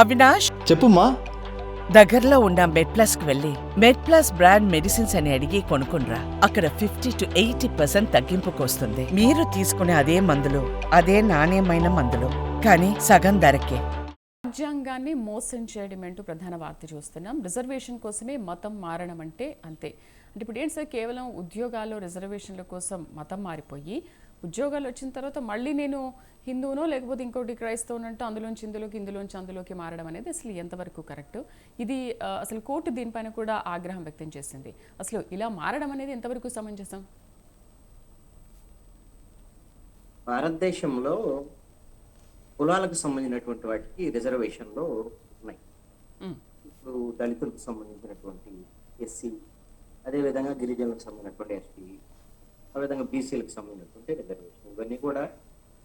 అవినాష్? చెప్పుమా దగ్గరలో ఉన్న మెడ్ ప్లస్కు వెళ్ళి మెడ్ ప్లస్ బ్రాండ్ మెడిసిన్స్ అని అడిగి కొనుక్కునరా అక్కడ ఫిఫ్టీ టు ఎయిటీ పర్సెంట్ తగ్గింపుకు వస్తుంది మీరు తీసుకునే అదే మందులు అదే నాణ్యమైన మందులు కానీ సగం ధరకే. రాజ్యాంగాన్ని మోసం చేయడం అంటూ ప్రధాన వార్త చూస్తున్నాం. రిజర్వేషన్ కోసమే మతం మారడం అంటే అంతే. అంటే ఇప్పుడు ఏంటి సార్ కేవలం ఉద్యోగాల్లో రిజర్వేషన్ల కోసం మతం మారిపోయి ఉద్యోగాలు వచ్చిన తర్వాత మళ్ళీ నేను హిందువునో లేకపోతే ఇంకోటి క్రైస్తవునంటూ అందులోంచి ఇందులోకి ఇందులోంచి అందులోకి మారడం అనేది అసలు ఎంతవరకు కరెక్ట్? ఇది అసలు కోర్టు దీనిపైన కూడా ఆగ్రహం వ్యక్తం చేసింది. అసలు ఇలా మారడం అనేది ఎంతవరకు సమంజసం? భారతదేశంలో కులాలకు సంబంధించినటువంటి వాటికి రిజర్వేషన్లు ఉన్నాయి. ఇప్పుడు దళితులకు సంబంధించినటువంటి ఎస్సీ అదేవిధంగా గిరిజనులకు సంబంధించినటువంటి ఎస్టీ అదేవిధంగా బీసీలకు సంబంధించినటువంటి రిజర్వేషన్. ఇవన్నీ కూడా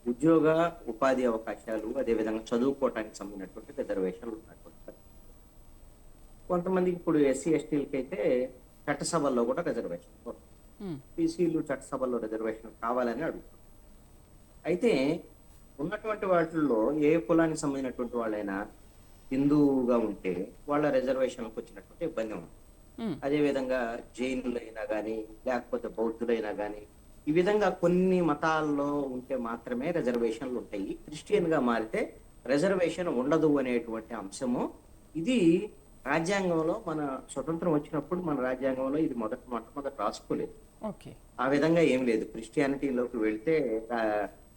ఉద్యోగ ఉపాధి అవకాశాలు అదేవిధంగా చదువుకోవటానికి సంబంధించినటువంటి రిజర్వేషన్లు ఉన్నటువంటి. కొంతమందికి ఇప్పుడు ఎస్సీ ఎస్టీలకి అయితే చట్టసభల్లో కూడా రిజర్వేషన్ బీసీలు చట్టసభల్లో రిజర్వేషన్ కావాలని అడుగుతున్నారు. అయితే ఉన్నటువంటి వాటిల్లో ఏ కులానికి సంబంధించినటువంటి వాళ్ళైనా హిందువుగా ఉంటే వాళ్ళ రిజర్వేషన్లకు వచ్చినటువంటి ఇబ్బంది ఉంది. మ్, అదేవిధంగా జైనులైనా కానీ లేకపోతే బౌద్ధులైనా కానీ ఈ విధంగా కొన్ని మతాల్లో ఉంటే మాత్రమే రిజర్వేషన్లు ఉంటాయి. క్రిస్టియన్గా మారితే రిజర్వేషన్ ఉండదు అనేటువంటి అంశము. ఇది రాజ్యాంగంలో మన స్వతంత్రం వచ్చినప్పుడు మన రాజ్యాంగంలో ఇది మొదట మొట్టమొదటి రాసుకోలేదు. ఆ విధంగా ఏం లేదు. క్రిస్టియానిటీలోకి వెళ్తే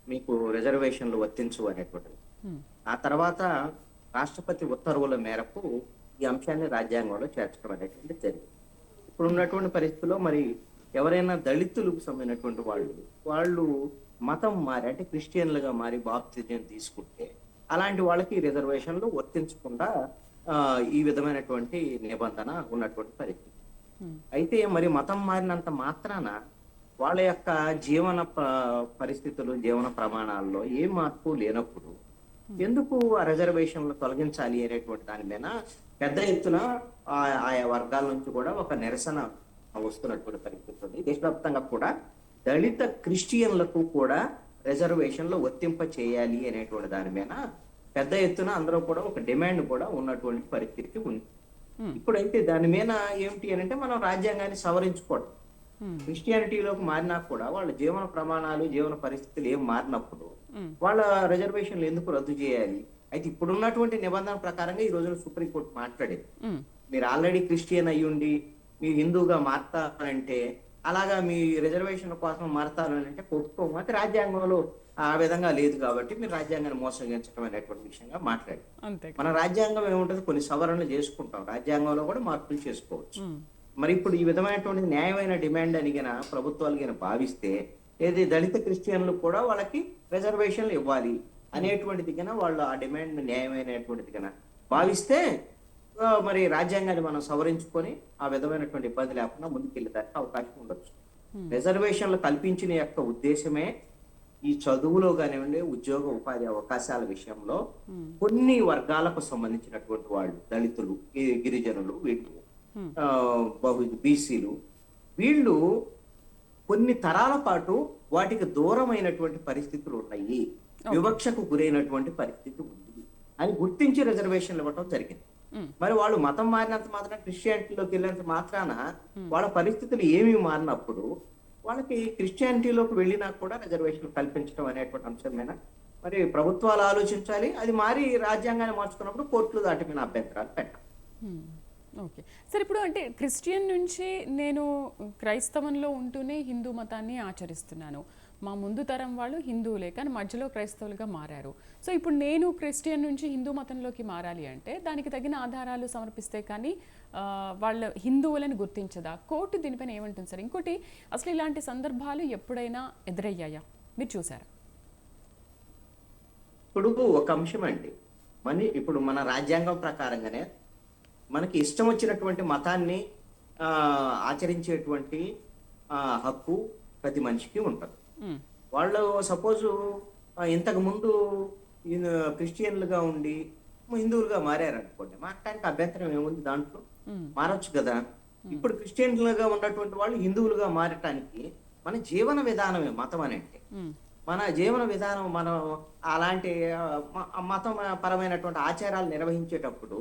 మీకు రిజర్వేషన్లు వర్తించు అనేటువంటిది. మ్, ఆ తర్వాత రాష్ట్రపతి ఉత్తర్వుల మేరకు ఈ అంశాన్ని రాజ్యాంగంలో చేర్చడం అనేటువంటి జరిగింది. ఇప్పుడు ఉన్నటువంటి పరిస్థితుల్లో మరి ఎవరైనా దళితులకు సంబంధించినటువంటి వాళ్ళు వాళ్ళు మతం మారి అంటే క్రిస్టియన్లుగా మారి బాప్తిజం తీసుకుంటే అలాంటి వాళ్ళకి రిజర్వేషన్లు వర్తించకుండా ఈ విధమైనటువంటి నిబంధన ఉన్నటువంటి పరిస్థితి. అయితే మరి మతం మారినంత మాత్రాన వాళ్ళ యొక్క జీవన పరిస్థితులు జీవన ప్రమాణాల్లో ఏ మార్పు లేనప్పుడు ఎందుకు ఆ రిజర్వేషన్లు తొలగించాలి అనేటువంటి దాని మీద పెద్ద ఎత్తున ఆ- ఆయా వర్గాల నుంచి కూడా ఒక నిరసన వస్తున్నటువంటి పరిస్థితి ఉంది. దేశవ్యాప్తంగా కూడా దళిత క్రిస్టియన్లకు కూడా రిజర్వేషన్లు వర్తింప చేయాలి అనేటువంటి దాని మీద పెద్ద ఎత్తున అందరూ కూడా ఒక డిమాండ్ కూడా ఉన్నటువంటి పరిస్థితి ఉంది. ఇప్పుడైతే దాని మీద ఏమిటి అని అంటే మనం రాజ్యాంగాన్ని సవరించుకోవడం క్రిస్టియానిటీలోకి మారినా కూడా వాళ్ళ జీవన ప్రమాణాలు జీవన పరిస్థితులు ఏం మారినప్పుడు మ్. వాళ్ళ రిజర్వేషన్లు ఎందుకు రద్దు చేయాలి? అయితే ఇప్పుడున్నటువంటి నిబంధన ప్రకారంగా ఈ రోజున సుప్రీంకోర్టు మాట్లాడేది. మ్, మీరు ఆల్రెడీ క్రిస్టియన్ అయ్యి ఉండి మీరు హిందూగా మారతారంటే అలాగా మీ రిజర్వేషన్ కోసం మారతారు అని అంటే ఒప్పుకోము అయితే రాజ్యాంగంలో ఆ విధంగా లేదు కాబట్టి మీరు రాజ్యాంగాన్ని మోసగించడం అనేటువంటి విషయంగా మాట్లాడి అంతే మన రాజ్యాంగం ఏముంటుంది? కొన్ని సవరణలు చేసుకుంటాం. రాజ్యాంగంలో కూడా మార్పులు చేసుకోవచ్చు. మరి ఇప్పుడు ఈ విధమైనటువంటి న్యాయమైన డిమాండ్ అని గన ప్రభుత్వాలు గన భావిస్తే ఏది దళిత క్రిస్టియన్లు కూడా వాళ్ళకి రిజర్వేషన్లు ఇవ్వాలి అనేటువంటిది కన వాళ్ళు ఆ డిమాండ్ న్యాయమైనటువంటిది కన భావిస్తే మరి రాజ్యాంగాన్ని మనం సవరించుకొని ఆ విధమైనటువంటి ఇబ్బంది లేకుండా ముందుకెళ్ళేదానికి అవకాశం ఉండొచ్చు. రిజర్వేషన్లు కల్పించిన యొక్క ఉద్దేశమే ఈ చదువులో కానివ్వండి ఉద్యోగ ఉపాధి అవకాశాల విషయంలో కొన్ని వర్గాలకు సంబంధించినటువంటి వాళ్ళు దళితులు గిరిజనులు బహు బీసీలు వీళ్ళు కొన్ని తరాల పాటు వాటికి దూరమైనటువంటి పరిస్థితులు ఉన్నాయి. వివక్షకు గురైనటువంటి పరిస్థితి ఉంది అని గుర్తించి రిజర్వేషన్లు ఇవ్వటం జరిగింది. మ్. మరి వాళ్ళు మతం మారినంత మాత్రం క్రిస్టియానిటీలోకి వెళ్ళినంత మాత్రాన వాళ్ళ పరిస్థితులు ఏమీ మారినప్పుడు వాళ్ళకి క్రిస్టియానిటీలోకి వెళ్ళినా కూడా రిజర్వేషన్లు కల్పించడం అనేటువంటి అంశం మీద మరి ప్రభుత్వాలు ఆలోచించాలి. అది మారి రాజ్యాంగాన్ని మార్చుకున్నప్పుడు కోర్టులు దాటి మీద అభ్యంతరాలు పెట్టాలి. ఓకే. సార్ ఇప్పుడు అంటే క్రిస్టియన్ నుంచి నేను క్రైస్తవంలో ఉంటూనే హిందూ మతాన్ని ఆచరిస్తున్నాను. మా ముందు తరం వాళ్ళు హిందువులే కానీ మధ్యలో క్రైస్తవులుగా మారారు. సో ఇప్పుడు నేను క్రిస్టియన్ నుంచి హిందూ మతంలోకి మారాలి అంటే దానికి తగిన ఆధారాలు సమర్పిస్తే కానీ వాళ్ళ హిందువులను గుర్తించదా? కోర్టు దీనిపైన ఏమంటుంది సార్? ఇంకోటి అసలు ఇలాంటి సందర్భాలు ఎప్పుడైనా ఎదురయ్యాయా? మీరు చూసారా? ఇప్పుడు ఒక అంశం అండి. మన ఇప్పుడు మన రాజ్యాంగం ప్రకారంగానే మనకి ఇష్టం వచ్చినటువంటి మతాన్ని ఆ, ఆచరించేటువంటి ఆ, హక్కు ప్రతి మనిషికి ఉంటుంది. వాళ్ళు సపోజు ఇంతకు ముందు క్రిస్టియన్లుగా ఉండి హిందువులుగా మారారనుకోండి మారటానికి అభ్యంతరం ఏముంది దాంట్లో. మారొచ్చు కదా ఇప్పుడు క్రిస్టియన్లుగా ఉన్నటువంటి వాళ్ళు హిందువులుగా మారటానికి మన జీవన విధానమే మతం అని అంటే. మన జీవన విధానం మనం అలాంటి మతం పరమైనటువంటి ఆచారాలు నిర్వహించేటప్పుడు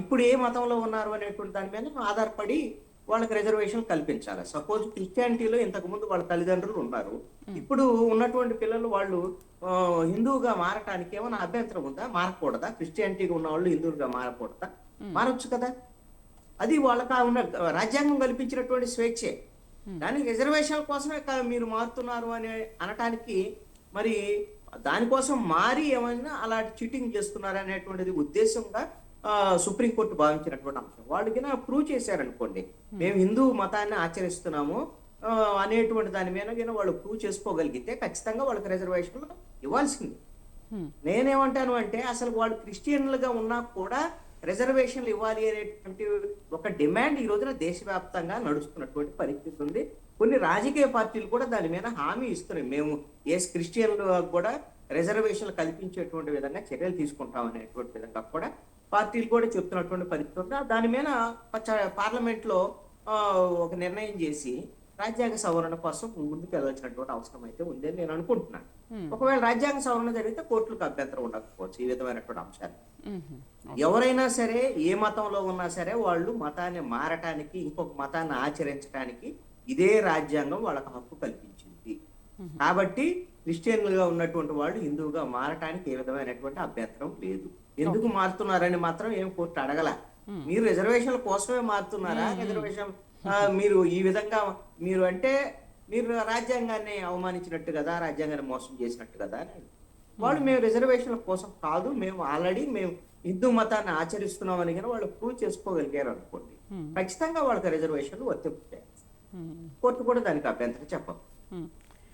ఇప్పుడు ఏ మతంలో ఉన్నారు అనేటువంటి దాని మీద ఆధారపడి వాళ్ళకి రిజర్వేషన్ కల్పించాలి. సపోజ్ క్రిస్టియానిటీలో ఇంతకు ముందు వాళ్ళ తల్లిదండ్రులు ఉన్నారు. ఇప్పుడు ఉన్నటువంటి పిల్లలు వాళ్ళు హిందువుగా మారటానికి ఏమైనా అభ్యంతరం ఉందా? మారకూడదా? క్రిస్టియానిటీగా ఉన్న వాళ్ళు హిందువులుగా మారకూడదా? మారొచ్చు కదా. అది వాళ్ళకి ఆ ఉన్న రాజ్యాంగం కల్పించినటువంటి స్వేచ్ఛే. దానికి రిజర్వేషన్ కోసమే మీరు మారుతున్నారు అని అనటానికి మరి దానికోసం మారి ఏమైనా అలాంటి చీటింగ్ చేస్తున్నారు అనేటువంటిది ఉద్దేశంగా సుప్రీంకోర్టు భావించినటువంటి అంశం. వాళ్ళకి ప్రూవ్ చేశారనుకోండి మేము హిందూ మతాన్ని ఆచరిస్తున్నాము అనేటువంటి దాని మీద వాళ్ళు ప్రూవ్ చేసుకోగలిగితే ఖచ్చితంగా వాళ్ళకి రిజర్వేషన్ ఇవ్వాల్సింది. హ్మ్. నేనేమంటాను అంటే అసలు వాళ్ళు క్రిస్టియన్లుగా ఉన్నా కూడా రిజర్వేషన్లు ఇవ్వాలి అనేటువంటి ఒక డిమాండ్ ఈ రోజున దేశవ్యాప్తంగా నడుస్తున్నటువంటి పరిస్థితి ఉంది. కొన్ని రాజకీయ పార్టీలు కూడా దాని మీద హామీ ఇస్తున్నాయి. మేము ఏ క్రిస్టియన్లు కూడా రిజర్వేషన్లు కల్పించేటువంటి విధంగా చర్యలు తీసుకుంటాం అనేటువంటి విధంగా కూడా పార్టీలు కూడా చెప్తున్నటువంటి పరిస్థితి ఉంది. దాని మీద పచ్చ- పార్లమెంట్లో ఒక నిర్ణయం చేసి రాజ్యాంగ సవరణ కోసం ముందుకు వెళ్ళాల్సినటువంటి అవసరం అయితే ఉంది అని నేను అనుకుంటున్నాను. ఒకవేళ రాజ్యాంగ సవరణ జరిగితే కోర్టులకు అభ్యంతరం ఉండకపోవచ్చు ఈ విధమైనటువంటి అంశాలు. ఎవరైనా సరే ఏ మతంలో ఉన్నా సరే వాళ్ళు మతాన్ని మారటానికి ఇంకొక మతాన్ని ఆచరించడానికి ఇదే రాజ్యాంగం వాళ్ళకి హక్కు కల్పించింది. కాబట్టి క్రిస్టియన్లుగా ఉన్నటువంటి వాళ్ళు హిందువుగా మారటానికి ఏ విధమైనటువంటి అభ్యంతరం లేదు. ఎందుకు మారుతున్నారని మాత్రం ఏం కోర్టు అడగల. మీరు రిజర్వేషన్ల కోసమే మారుతున్నారా? రిజర్వేషన్ మీరు ఈ విధంగా మీరు అంటే మీరు రాజ్యాంగాన్ని అవమానించినట్టు కదా రాజ్యాంగాన్ని మోసం చేసినట్టు కదా అని వాళ్ళు మేము. రిజర్వేషన్ల కోసం కాదు మేము ఆల్రెడీ మేము హిందూ మతాన్ని ఆచరిస్తున్నాం అని కానీ వాళ్ళు ప్రూవ్ చేసుకోగలిగారు అనుకోండి. ఖచ్చితంగా వాళ్ళకి రిజర్వేషన్లు వర్తింపు చేయాలి మ్మ్. కోర్టు కూడా దానికి అభ్యంతరం చెప్పదు.